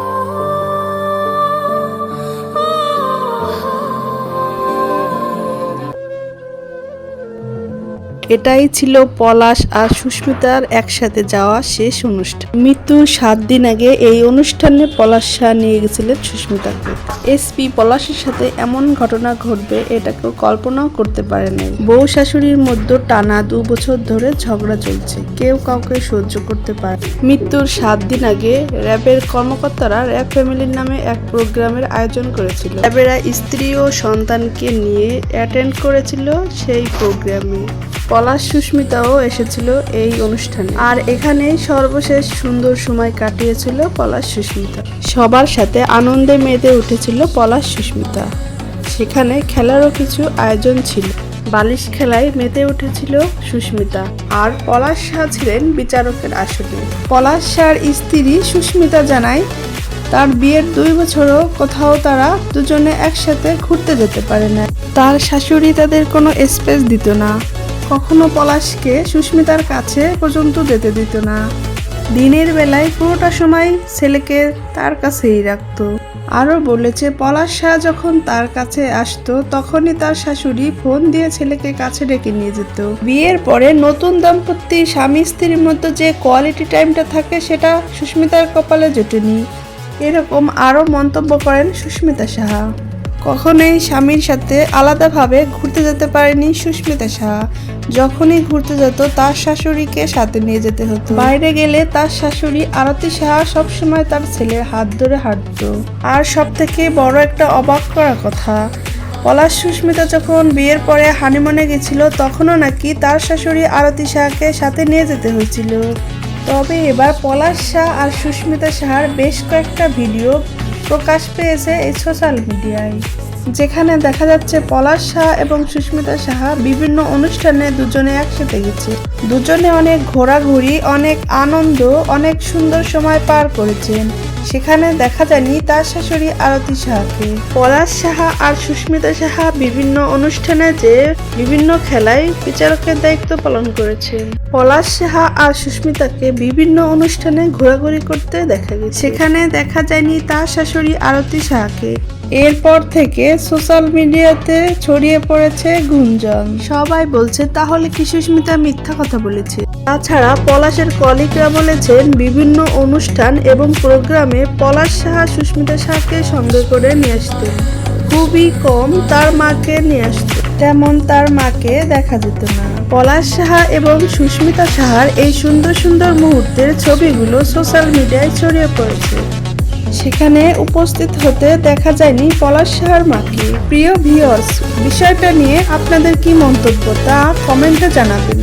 아 এটাই ছিল পলাশ আর সুস্মিতার একসাথে যাওয়া শেষ অনুষ্ঠান। মৃত্যুর সাত দিন আগে এই অনুষ্ঠানে পলাশ শাহ নিয়ে গেছিলেন সুস্মিতাকে। এসপি পলাশের সাথে এমন ঘটনা ঘটবে এটা কেউ কল্পনাও করতে পারে নাই। বউ শাশুড়ির মধ্যে টানা দু বছর ধরে ঝগড়া চলছে। কেউ কাউকে সহ্য করতে পারে মৃত্যুর সাত দিন আগে র্যাবের কর্মকর্তারা র্যাব ফ্যামিলির নামে এক প্রোগ্রামের আয়োজন করেছিল। র্যাবেরা স্ত্রী ও সন্তানকে নিয়ে অ্যাটেন্ড করেছিল সেই প্রোগ্রামে। পলাশ সুস্মিতাও এসেছিল এই অনুষ্ঠানে। আর এখানে সর্বশেষ সুন্দর সময় কাটিয়েছিল পলাশ সুস্মিতা। সবার সাথে আনন্দে মেতে উঠেছিল পলাশ সুস্মিতা। সেখানে খেলারও কিছু আয়োজন ছিল। বালিশ খেলায় মেতে উঠেছিল সুস্মিতা। আর পলাশ শাহ ছিলেন বিচারকের আসনে। পলাশ শাহর স্ত্রী সুস্মিতা জানায়, তার বিয়ের দুই বছরও কোথাও তারা দুজনে একসাথে ঘুরতে যেতে পারে না। তার শাশুড়ি তাদের কোনো স্পেস দিত না। কখনো পলাশকে সুস্মিতার কাছে পর্যন্ত যেতে দিত না। দিনের বেলায় পুরোটা সময় ছেলেকে তার কাছেই রাখত। আরও বলেছে, পলাশ শাহ যখন তার কাছে আসতো, তখনই তার শাশুড়ি ফোন দিয়ে ছেলেকে কাছে ডেকে নিয়ে যেত। বিয়ের পরে নতুন দম্পতি স্বামী স্ত্রীর মধ্যে যে কোয়ালিটি টাইমটা থাকে, সেটা সুস্মিতার কপালে জোটেনি। এরকম আরও মন্তব্য করেন সুস্মিতা সাহা। কখনোই স্বামীর সাথে আলাদাভাবে ঘুরতে যেতে পারেনি সুস্মিতা সাহা। যখনই ঘুরতে যেত, তার শাশুড়িকে সাথে নিয়ে যেতে হতো। বাইরে গেলে তার শাশুড়ি আরতি সাহা সবসময় তার ছেলের হাত ধরে হাঁটতো। আর সব থেকে বড় একটা অবাক করা কথা, পলাশ সুস্মিতা যখন বিয়ের পরে হানিমুনে গেছিল, তখনও নাকি তার শাশুড়ি আরতি শাহকে সাথে নিয়ে যেতে হয়েছিল। তবে এবার পলাশ শাহ আর সুস্মিতা সাহার বেশ কয়েকটা ভিডিও প্রকাশ পেয়েছে এই সোশ্যাল মিডিয়ায় যেখানে দেখা যাচ্ছে পলাশ শাহ এবং সুস্মিতা সাহা বিভিন্ন অনুষ্ঠানে দুজনে একসাথে গেছে। দুজনে অনেক ঘোরাঘুরি, অনেক আনন্দ, অনেক সুন্দর সময় পার করেছেন। সেখানে দেখা যায়নি তার শাশুড়ি আরতি সাহাকে পলাশ সাহা আর সুস্মিতা সাহা বিভিন্ন অনুষ্ঠানে যে বিভিন্ন খেলায় বিচারকের দায়িত্ব পালন করেছেন। পলাশ সাহা আর সুস্মিতাকে বিভিন্ন অনুষ্ঠানে ঘোরাঘুরি করতে দেখা গেছে। সেখানে দেখা যায়নি তার শাশুড়ি আরতি সাহাকে এরপর থেকে সোশ্যাল মিডিয়াতে ছড়িয়ে পড়েছে গুঞ্জন। সবাই বলছে তাহলে কি সুস্মিতা মিথ্যা কথা বলেছে? তাছাড়া পলাশের কলিগরা বলেছেন বিভিন্ন অনুষ্ঠান এবং প্রোগ্রামে পলাশ সাহা সুস্মিতা সাহাকে সঙ্গে করে নিয়ে আসতেন খুবই কম তার মাকে নিয়ে আসতো। তেমন তার মাকে দেখা যেত না। পলাশ সাহা এবং সুস্মিতা সাহার এই সুন্দর সুন্দর মুহূর্তের ছবিগুলো সোশ্যাল মিডিয়ায় ছড়িয়ে পড়েছে। সেখানে উপস্থিত হতে দেখা যায়নি পলাশ সাহার মাকে। প্রিয় ভিওর্স বিষয়টা নিয়ে আপনাদের কি মন্তব্য তা কমেন্টে জানাবেন।